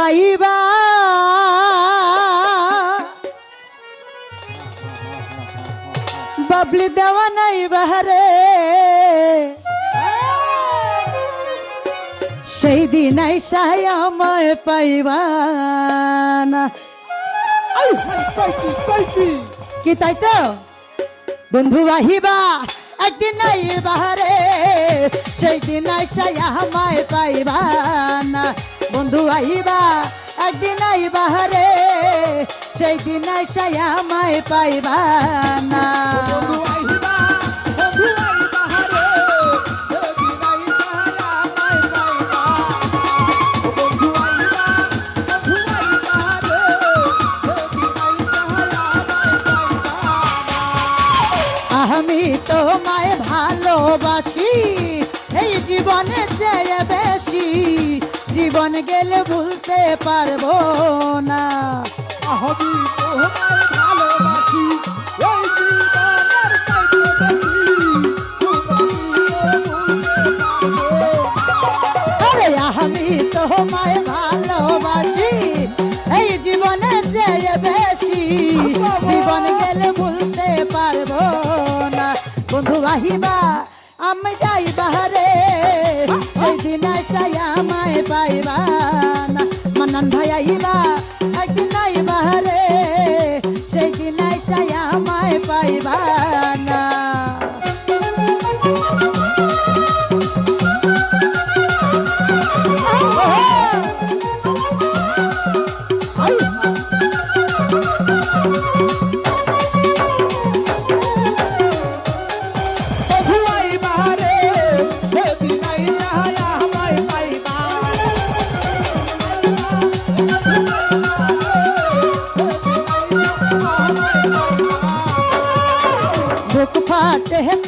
আইবা বাবলি দেওয়া নাই বাহারে সেই দিন আইসাই আমায় পাইবা না কি তাই তো বন্ধু আহিবা একদিন বাহারে সেই দিন আইসাই আমায় পাইবা না বন্ধু আহিবা একদিন নাই বাহারে সেই দিন আইসাই আমায় পাইবা না। আমি তোমায় ভালোবাসি। গেলে ভুলতে পারব না। আমি তোমায় ভালোবাসি এই জীবনের চাইতে আরে আমি তোমায় ভালোবাসি এই জীবনে চেয়ে বেশি। জীবন গেলে ভুলতে পারব না। বন্ধু আহিবা আমি যাই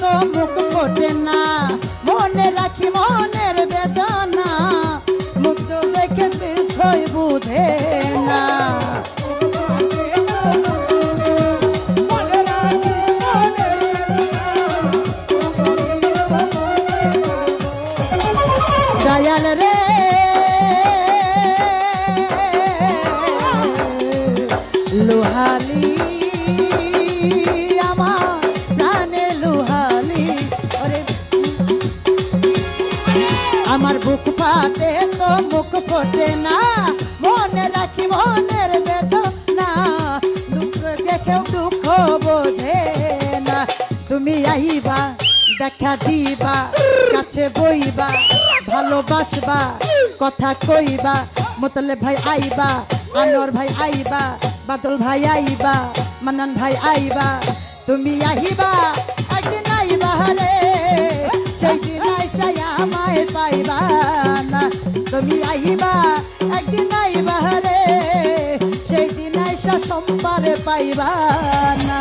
তো মুখ ফোটে না। মনে রাখি মনের বেদনা। মুখ দেখে কিছুই বুঝে না। দয়াল রে ফাটে তো মুখ ফোটে না। মনে রাখি, মনের বেদনা। দুঃখ দেখেও দুঃখ বোঝে না। তুমি আইবা, দেখা দিবা, কাছে বইবা, ভালোবাসবা, কথা কইবা, মোতলে ভাই আইবা, আনোয়ার ভাই আইবা, বাদল ভাই আইবা মানান ভাই আইবা। তুমি আহিবা, একদিন আইবা রে সেই দিন আইসাই আমায় পাইবা। তুমি আইবা একদিন আইবা রে সেই দিন আইসা সোমবারে পাইবা না।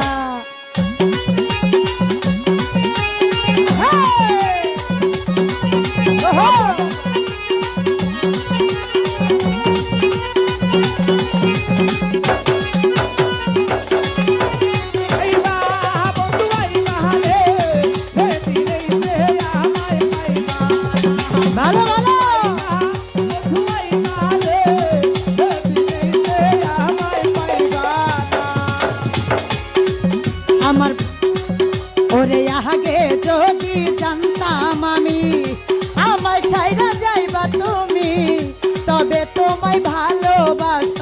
ওরে আগে যদি জানতাম আমি আমায় ছাইরা যাইবা তুমি তবে তোমায় ভালোবাসতাম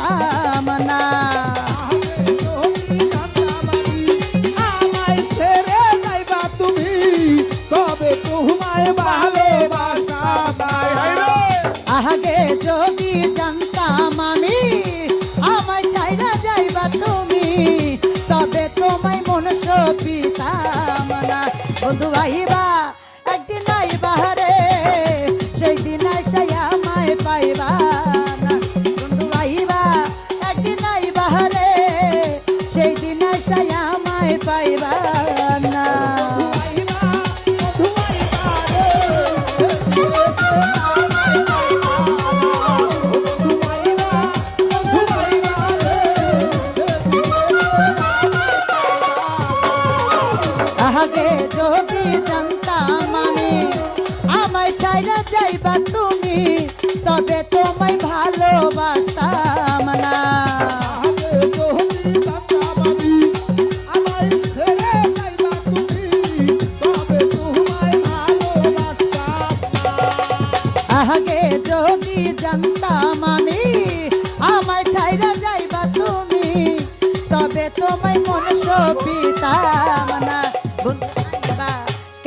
বন্ধু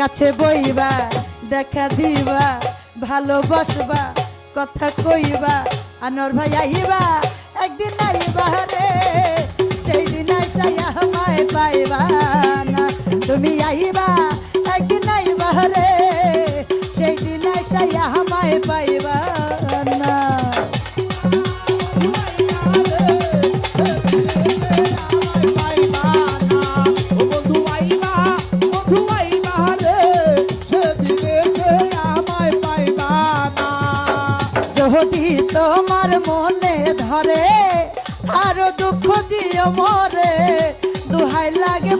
কাছে বইবা, দেখা দিবা, ভালোবাসবা, কথা কইবা আনর ভাই আইবা, একদিন আইবা রে সেই দিন আইসাইয়া আমায় পাইবা না। তুমি আইবা, একদিন আইবা রে সেই দিন আইসাইয়া ধরে আরও দুঃখ দিও মরে। দুহাই লাগে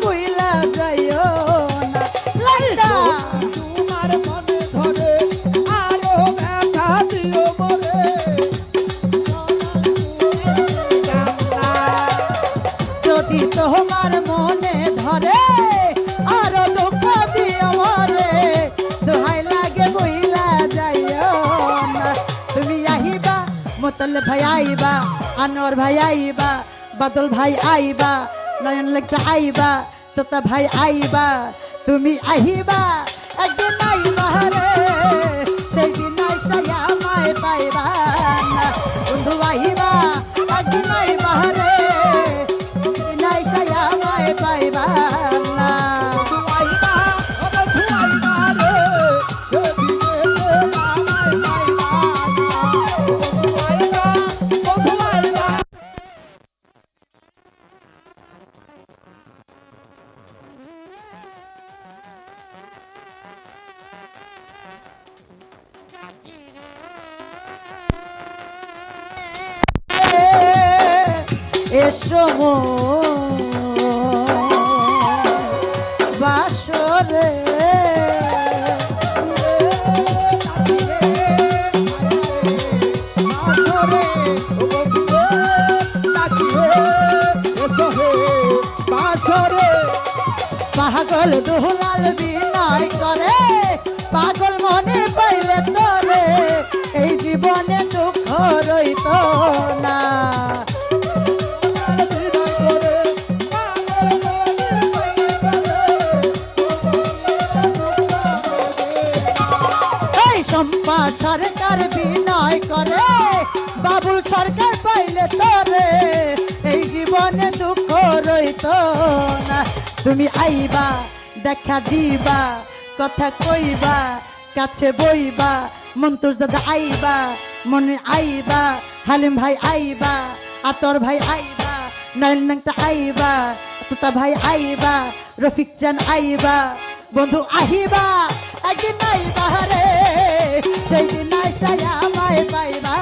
মোতল ভাই আইবা, আনোয়ার ভাই আইবা, বাদল ভাই আইবা, নয়ন লেখা আইবা, তোতা ভাই আইবা, তুমি আহিবা, একদিন আইবা রে সেই দিন আইসাইয়া আমায় পাইবা। এসো বাসরে। পাগল দুলাল বিনয় করে, পাগল মনে পাইলে তোরে, এই জীবনে দুঃখ রইত না। সম্পা সরকার বিনয় করে। বাবুল সরকার পাইলে তোরে, এই জীবনে দুঃখ রইত না। তুমি আইবা, দেখা দিবা, কথা কইবা, কাছে বইবা মন্তোষ দাদা আইবা, মনে আইবা, হালিম ভাই আইবা, আতর ভাই আইবা নয়ন নাংটা আইবা, তুতা ভাই আইবা, রফিক চান আইবা, বন্ধু আহিবা, একদিন আইবা রে। সেই দিন আইসায়া আমায় পাইবা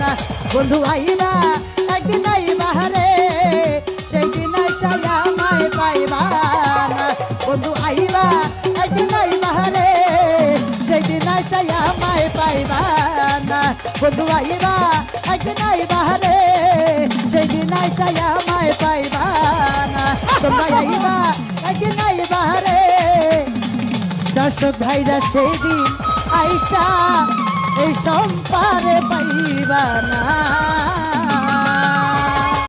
না। বন্ধু আইবা একদিন আইবা রে। সেই দিন আইসায়া আমায় পাইবা না। বন্ধু আইবা, একদিন আইবা রে। সেই দিন আইসায়া আমায় পাইবা বন্ধু আইবা একদিন আইবা রে। সেই দিন আইসায়া আমায় পাইবা না। তোমরা আইবা, একদিন আইবা রে। দর্শক ভাইরা সেই দিন আইসা এই সম্পারে পাইবা না।